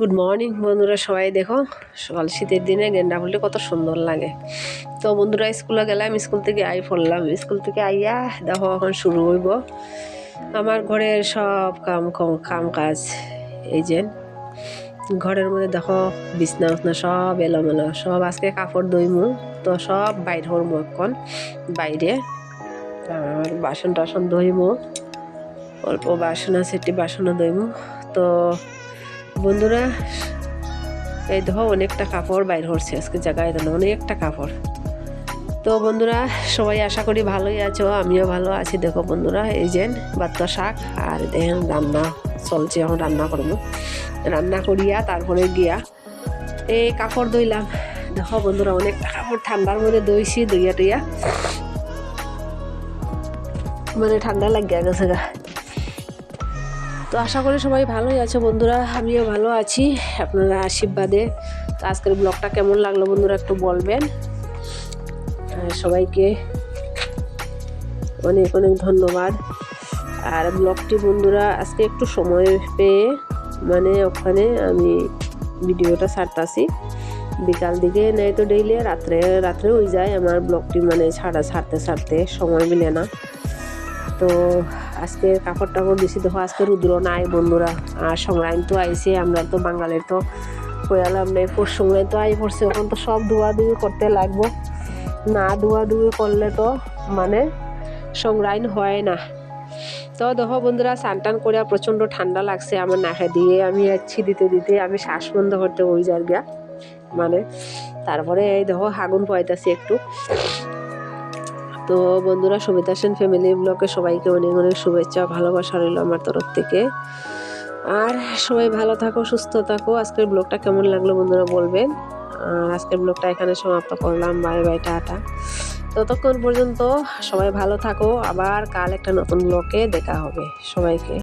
Good morning বন্ধুরা, সবাই দেখো। সকাল শীতের দিনে গেন্ডা ফুলটি কত সুন্দর লাগে। তো বন্ধুরা, স্কুলে গেলাম, স্কুল থেকে আই পড়লাম। স্কুল থেকে আইয়া দেখো, এখন শুরু হইব। আমার ঘরের সব কাম কাম কাজ, এই যে। ঘরের মধ্যে দেখো, বিছনা উছনা সব এলোমেলো। সব আজকে কাপড় দইমু তো সব বাইর হরমু এখন, বাইরে। আর বাসন টাসন ধইমু। অল্প বাসন আছে, একটি বাসনও দইমু তো বন্ধুরা, এই দেখো অনেকটা কাপড় বাইর হচ্ছে আজকে জায়গায় দিল অনেকটা কাপড়। তো বন্ধুরা, সবাই আশা করি ভালোই আছো, আমিও ভালো আছি। দেখো বন্ধুরা, এই যে বাত্তা শাক আর দেখেন রান্না চলছে, এখন রান্না করব। রান্না করিয়া তারপরে গিয়া এই কাপড় দইলাম দেখো বন্ধুরা, অনেকটা কাপড় ঠান্ডার মধ্যে দইছি দইয়া টইয়া। মানে ঠান্ডা লাগিয়া গেছে গা। তো আশা করি সবাই ভালোই আছে বন্ধুরা, আমিও ভালো আছি আপনারা আশীর্বাদে। তো আজকের ব্লগটা কেমন লাগল বন্ধুরা একটু বলবেন। সবাইকে অনেক অনেক ধন্যবাদ। আর ব্লগটি বন্ধুরা আজকে একটু সময় পেয়ে মানে ওখানে আমি ভিডিওটা ছাড়তাছি। বিকাল দিকে, নেই তো ডেইলি রাত্রে রাত্রে ওই যায় আমার ব্লগটি মানে ছাড়া, ছাড়তে ছাড়তে সময় মিলে না। তো আজকে কাপড় টাপড় বেশি দেখো, আজকে রুদ্র নাই বন্ধুরা। আর সংগ্রাম তো আইসে আমরা তো বাঙালির তো। কোয়ালাম নেই পরশু সংগ্রাম তো আই পড়ছে, এখন তো সব ধোয়া ধুয়ে করতে লাগবো। না ধোয়া ধুয়ে করলে তো মানে সংগ্রাম হয় না। তো দেখো বন্ধুরা স্নান টান করে প্রচণ্ড ঠান্ডা লাগছে, আমার নাকে দিয়ে আমি যাচ্ছি দিতে দিতে আমি শ্বাস বন্ধ করতে ওই যার গিয়া। মানে তারপরে এই দেখো হাগুন পাইতাছি একটু। তো বন্ধুরা সবিতা সেন ফ্যামিলি ব্লকে সবাইকে অনেক অনেক শুভেচ্ছা, ভালোবাসা রইল আমার তরফ থেকে। আর সবাই ভালো থাকো, সুস্থ থাকো। আজকের ব্লগটা কেমন লাগল বন্ধুরা বলবেন। আর আজকের ব্লগটা এখানে সমাপ্ত করলাম। Bye bye ta-ta. ততক্ষণ পর্যন্ত সবাই ভালো থাকো। আবার কাল একটা নতুন ব্লকে দেখা হবে সবাইকে।